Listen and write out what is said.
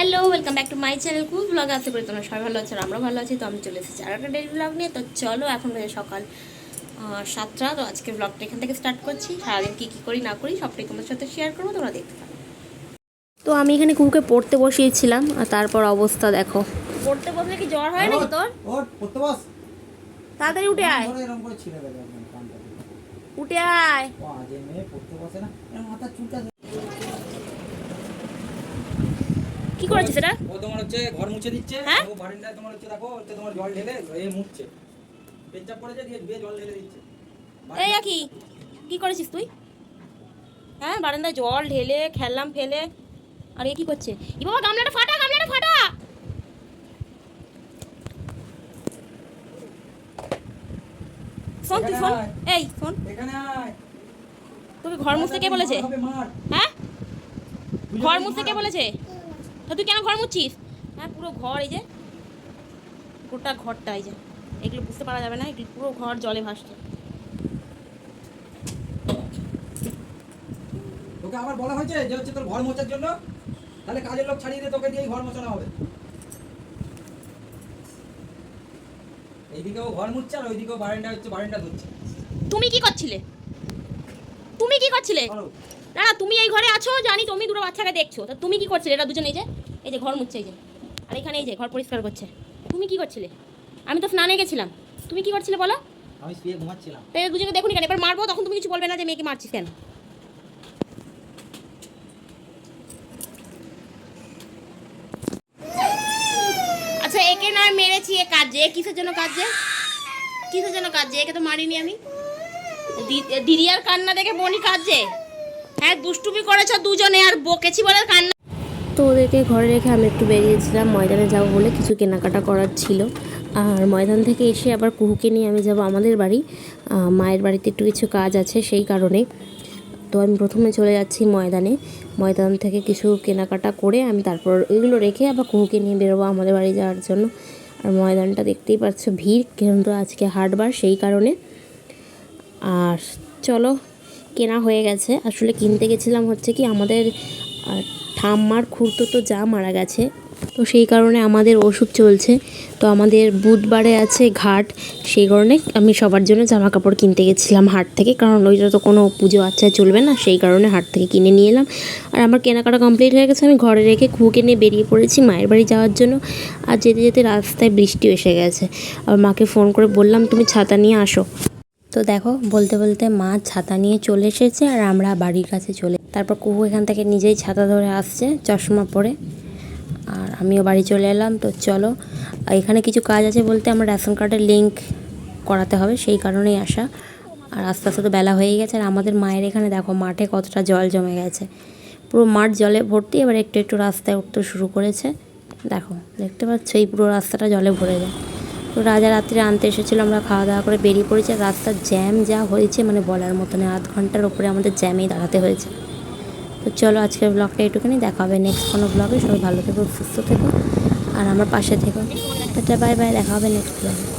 Hello welcome back to my channel cool blog আছে করি তোমরা সবাই ভালো আছো আর আমরা ভালো আছি তো আমি চলে এসেছি আর একটা ডেলি ব্লগ নিয়ে। তো চলো এখন বাজে সকাল সাতটা। তো আজকে ব্লগটা এখান থেকে স্টার্ট করছি। সারাদিন কী কী করি না করি সবটাই তোমার সাথে শেয়ার করব তোমরা দেখতে পারো তো আমি এখানে কুকুকে পড়তে বসিয়েছিলাম আর তারপর অবস্থা দেখো। পড়তে বসলে কি জ্বর হয় নাকি তোর? পড়তে বস। তাড়াতাড়ি উঠে আয়। ধরে এরকম করে ছিঁড়ে দেবে একদম কানটা দিয়ে। উঠে আয়। ও আজে মেয়ে পড়তে বসে না। এর মাথার চুলটা কি করেছিস এটা ও তোমার হচ্ছে ঘর মুছে দিচ্ছে হ্যাঁ? ও বারান্দায় তোমার হচ্ছে দেখো হচ্ছে তোমার জল ঢেলে এ মুছছে। পেচ্ছাপ দিয়ে ধুয়ে জল ঢেলে দিচ্ছে। এই কি? কি করেছিস তুই? হ্যাঁ বারান্দায় জল ঢেলে খেললাম ফেলে। আর এ কি করছে? ই বাবা গামলাটা ফাটা গামলাটা ফাটা! শোন তুই শোন এই শোন তোকে ঘর মুছতে কে বলেছে? হ্যাঁ? ঘর মুছতে কে বলেছে? তো তুই কেন ঘর মুছিস? হ্যাঁ পুরো ঘর এই যে গোটা ঘরটা এই যে। এগুলো বুঝতে পারা যাবে না এগুলো পুরো ঘর জলে ভাসছে। তোকে আবার বলা হয়েছে যে হচ্ছে তোর ঘর মোছার জন্য? তাহলে কাজের লোক ছাড়িয়ে দিয়ে তোকে দিয়েই ঘর মোছানো হবে। এইদিকে ও ঘর মুছছে আর ওইদিকে ও বারান্দা হচ্ছে বারান্দা ধুচ্ছে। তুমি কি করছিলে? তুমি কি করছিলে? না না তুমি এই ঘরে আছো জানি তুমি দুটো বাচ্চাকে দেখছ। তা তুমি কি করছিলে? এটা দুজন এই যে এই যে ঘর মুছছে এই যে। আর এখানে এই যে ঘর পরিষ্কার করছে। তুমি কি করছিলে? আমি তো স্নানে গেছিলাম। তুমি কি করছিলে বলো? আমি শুয়ে ঘুমাচ্ছিলাম। তাই দুজনে দেখুন কেন এবার মারবো তখন তুমি কিছু বলবে না যে মেয়েকে মারছিস কেন। আচ্ছা একে নয় মেরেছি এ কাজে এ কিসের জন্য কাজে কিসের জন্য কাজে একে তো মারিনি আমি। দিদি আর কান্না দেখে বনি কাজে হ্যাঁ দুষ্টুমি করেছ দুজনে আর বকেছি বলে কান্না। তো ওদেরকে ঘরে রেখে আমি একটু বেরিয়েছিলাম, ময়দানে যাব বলে কিছু কেনাকাটা করার ছিল। আর ময়দান থেকে এসে আবার কুহুকে নিয়ে আমি যাব আমাদের বাড়ি। মায়ের বাড়িতে একটু কিছু কাজ আছে সেই কারণে। তো আমি প্রথমে চলে যাচ্ছি ময়দানে। ময়দান থেকে কিছু কেনাকাটা করে আমি তারপর এগুলো রেখে আবার কুহুকে নিয়ে বেরোবো আমাদের বাড়ি যাওয়ার জন্য। আর ময়দানটা দেখতেই পাচ্ছ ভিড়, কিন্তু আজকে হাটবার সেই কারণে। আর চলো কেনা হয়ে গেছে। আসলে কিনতে গেছিলাম হচ্ছে কি আমাদের ঠাম্মার খুঁড়তো তো যা মারা গেছে। তো সেই কারণে আমাদের ওষুধ চলছে। তো আমাদের বুধবারে আছে ঘাট। সেই কারণে আমি সবার জন্য জামা কাপড় কিনতে গেছিলাম হাট থেকে। কারণ ওইটা তো কোনো পুজো আচ্ছায় চলবে না। সেই কারণে হাট থেকে কিনে নিয়ে এলাম। আর আমার কেনাকাটা কমপ্লিট হয়ে গেছে। আমি ঘরে রেখে খুঁকে নিয়ে বেরিয়ে পড়েছি মায়ের বাড়ি যাওয়ার জন্য। আর যেতে যেতে রাস্তায় বৃষ্টি এসে গেছে। আর মাকে ফোন করে বললাম, তুমি ছাতা নিয়ে আসো। তো দেখো, বলতে বলতে মা ছাতা নিয়ে চলে এসেছে আর আমরা বাড়ির কাছে চলে তারপর কুকু এখান থেকে নিজেই ছাতা ধরে আসছে চশমা পরে। আর আমিও বাড়ি চলে এলাম, তো চলো। এখানে কিছু কাজ আছে বলতে আমার রেশন কার্ডের লিঙ্ক করাতে হবে, সেই কারণেই আসা। আর আস্তে আস্তে তো বেলা হয়ে গেছে, আর আমাদের মায়ের এখানে দেখো, মাঠে কতটা জল জমে গেছে। পুরো মাঠ জলে ভর্তি, এবার একটু একটু রাস্তায় উঠতে শুরু করেছে। দেখো, দেখতে পাচ্ছ, এই পুরো রাস্তাটা জলে ভরে যায়। তো রাজা রাত্রে আনতে এসেছিল, আমরা খাওয়া দাওয়া করে বেরিয়ে পড়েছি। আর রাস্তার জ্যাম যা হয়েছে মানে বলার মতো না আধ ঘণ্টার ওপরে আমাদের জ্যামেই দাঁড়াতে হয়েছে। তো চলো আজকের ব্লগটা এইটুকুনি, দেখা হবে নেক্সট কোনো ব্লগে সবাই ভালো থেকো, সুস্থ থেকো, আর আমার পাশে থেকো। আচ্ছা বাই বাই দেখা হবে নেক্সট ব্লগে